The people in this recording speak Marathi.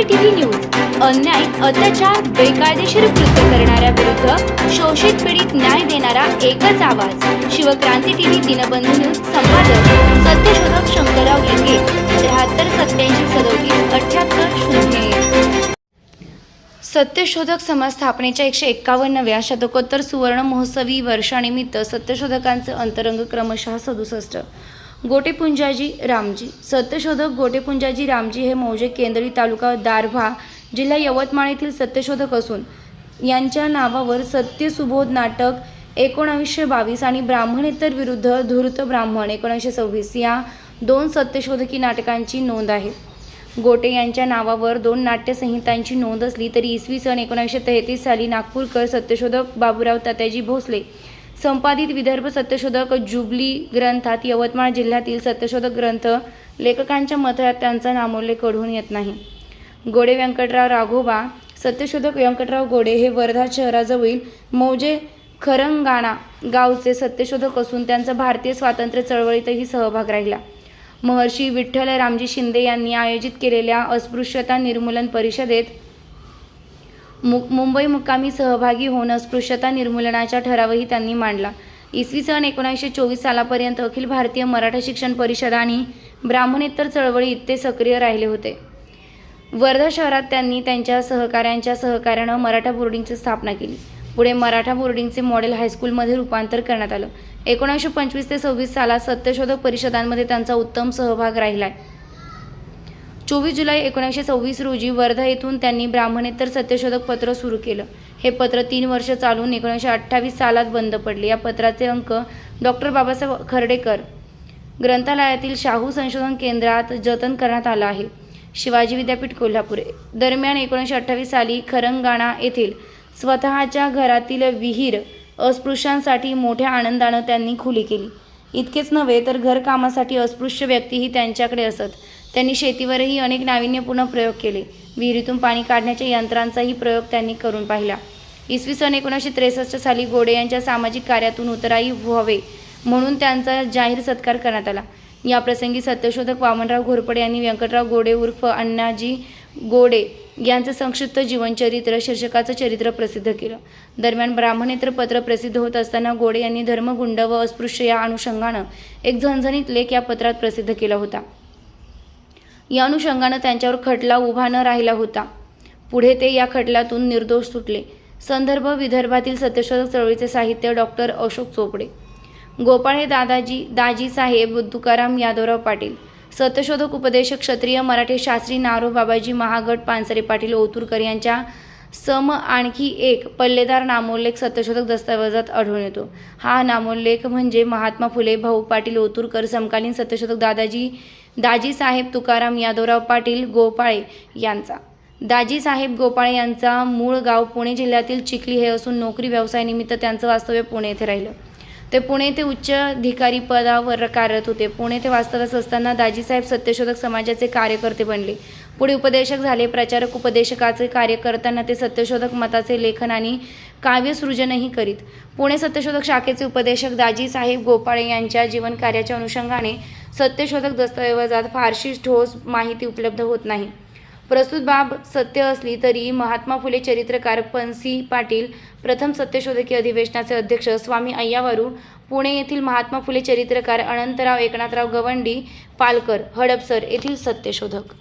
क्रांती टीव्ही न्यूज अन्याय अत्याचार बेकायदेशीर कृत्य करणाऱ्या विरुद्ध शोषित पीडित न्याय देणारा एकच आवाज. शिवक्रांती टीव्ही दिनबंधू न्यूज संपादक सत्यशोधक शंकरराव लिंगे त्र्याहत्तर सत्याऐंशी सदोतीस अठ्याहत्तर शून्य सत्यशोधक समाज स्थापनेच्या एकशे एक्कावन्नव्या शतकोत्तर सुवर्ण महोत्सवी वर्षानिमित्त सत्यशोधकांचं अंतरंग क्रमशः सदुसष्ट. गोटेपुंजाजी रामजी. सत्यशोधक गोटेपुंजाजी रामजी हे मौजे केंद्री तालुका दारव्हा जिल्हा यवतमाळ येथील सत्यशोधक असून यांच्या नावावर सत्य सुबोध नाटक एकोणावीसशे बावीस आणि ब्राह्मणेतर विरुद्ध धूर्त ब्राह्मण एकोणीसशे सव्वीस या दोन सत्यशोधकी नाटकांची नोंद आहे. गोटे यांच्या नावावर दोन नाट्यसंहितांची नोंद असली तरी इसवी सन एकोणीसशे तेहतीस साली नागपूरकर सत्यशोधक बाबूराव तात्याजी भोसले संपादित विदर्भ सत्यशोधक जुबली ग्रंथात यवतमाळ जिल्ह्यातील सत्यशोधक ग्रंथ लेखकांच्या मतात त्यांचा नामोल्लेख कढून येत नाही. गोडे व्यंकटराव राघोबा सत्यशोधक व्यंकटराव गोडे हे वर्धा शहराजवळील मौजे खरंगाणा गावचे सत्यशोधक असून त्यांचा भारतीय स्वातंत्र्य चळवळीतही सहभाग राहिला. महर्षी विठ्ठल रामजी शिंदे यांनी आयोजित केलेल्या अस्पृश्यता निर्मूलन परिषदेत मु मुंबई मुक्कामी सहभागी होऊन अस्पृश्यता निर्मूलनाचा ठरावही त्यांनी मांडला. इसवी सन एकोणीसशे चोवीस सालापर्यंत अखिल भारतीय मराठा शिक्षण परिषद आणि ब्राह्मणेतर चळवळीत ते सक्रिय राहिले होते. वर्धा शहरात त्यांनी त्यांच्या सहकाऱ्यांच्या सहकार्यानं मराठा बोर्डिंगची स्थापना केली. पुढे मराठा बोर्डिंगचे मॉडेल हायस्कूलमध्ये रूपांतर करण्यात आलं. एकोणीसशे पंचवीस ते सव्वीस सालात सत्यशोधक परिषदांमध्ये त्यांचा उत्तम सहभाग राहिलाय. चोवीस जुलै एकोणीसशे सव्वीस रोजी वर्धा येथून त्यांनी ब्राह्मणेतर सत्यशोधक पत्र सुरू केलं. हे पत्र तीन वर्ष चालून एकोणीसशे अठ्ठावीस सालात बंद पडले. या पत्राचे अंक डॉक्टर बाबासाहेब खर्डेकर ग्रंथालयातील शाहू संशोधन केंद्रात जतन करण्यात आलं आहे. शिवाजी विद्यापीठ कोल्हापूर. दरम्यान एकोणीसशे अठ्ठावीस साली खरंगाणा येथील स्वतःच्या घरातील विहीर अस्पृश्यांसाठी मोठ्या आनंदानं त्यांनी खुली केली. इतकेच नव्हे तर घरकामासाठी अस्पृश्य व्यक्तीही त्यांच्याकडे असत. त्यांनी शेतीवरही अनेक नाविन्यपूर्ण प्रयोग केले. विहिरीतून पाणी काढण्याच्या यंत्रांचाही प्रयोग त्यांनी करून पाहिला. इसवी सन एकोणीसशे त्रेसष्ट साली गोडे यांच्या सामाजिक कार्यातून उतराई व्हावे म्हणून त्यांचा जाहीर सत्कार करण्यात आला. या प्रसंगी सत्यशोधक वामनराव घोरपडे यांनी व्यंकटराव गोडे उर्फ अण्णाजी गोडे यांचं संक्षिप्त जीवनचरित्र शीर्षकाचं चरित्र प्रसिद्ध केलं. दरम्यान ब्राह्मणेत्र पत्र प्रसिद्ध होत असताना गोडे यांनी धर्मगुंड व अस्पृश्य या अनुषंगानं एक झणझणीत लेख या पत्रात प्रसिद्ध केला होता. या अनुषंगानं त्यांच्यावर खटला उभा न राहिला होता. पुढे ते या खटल्यातून निर्दोष सुटले. संदर्भ विदर्भातील सत्यशोधक चळवळीचे साहित्य डॉक्टर अशोक चोपडे. गोपाळ हे दादाजी दाजी साहेब तुकाराम यादवराव पाटील. सत्यशोधक उपदेशक क्षत्रिय मराठी शास्त्री नारो बाबाजी महागड पानसरे पाटील ओतूरकर यांच्या सम आणखी एक पल्लेदार नामोल्लेख सत्यशोधक दस्तावेजात आढळून येतो. हा नामोल्लेख म्हणजे महात्मा फुले भाऊ पाटील ओतूरकर समकालीन सत्यशोधक दादाजी दाजी साहेब तुकाराम यादवराव पाटील गोपाळे यांचा. दाजी साहेब गोपाळे यांचा मूळ गाव पुणे जिल्ह्यातील चिखली हे असून नोकरी व्यवसायानिमित्त त्यांचं वास्तव्य पुणे येथे राहिलं. ते पुणे ते उच्च अधिकारी पदावर कार्यरत होते. पुणे ते वास्तव्यास असताना दाजीसाहेब सत्यशोधक समाजाचे कार्यकर्ते बनले. पुढे उपदेशक झाले प्रचारक उपदेशकाचे कार्य करताना ते सत्यशोधक मताचे लेखन आणि काव्यसृजनही करीत. पुणे सत्यशोधक शाखेचे उपदेशक दाजीसाहेब गोपाळे यांच्या जीवनकार्याच्या अनुषंगाने सत्यशोधक दस्तऐवजात फारशी ठोस माहिती उपलब्ध होत नाही. प्रस्तुत बाब सत्य असली तरी महात्मा फुले चरित्रकार पणसी पाटील प्रथम सत्यशोधकी अधिवेशनाचे अध्यक्ष स्वामी अय्यावरू पुणे येथील महात्मा फुले चरित्रकार अनंतराव एकनाथराव गवंडी पालकर हडपसर येथील सत्यशोधक.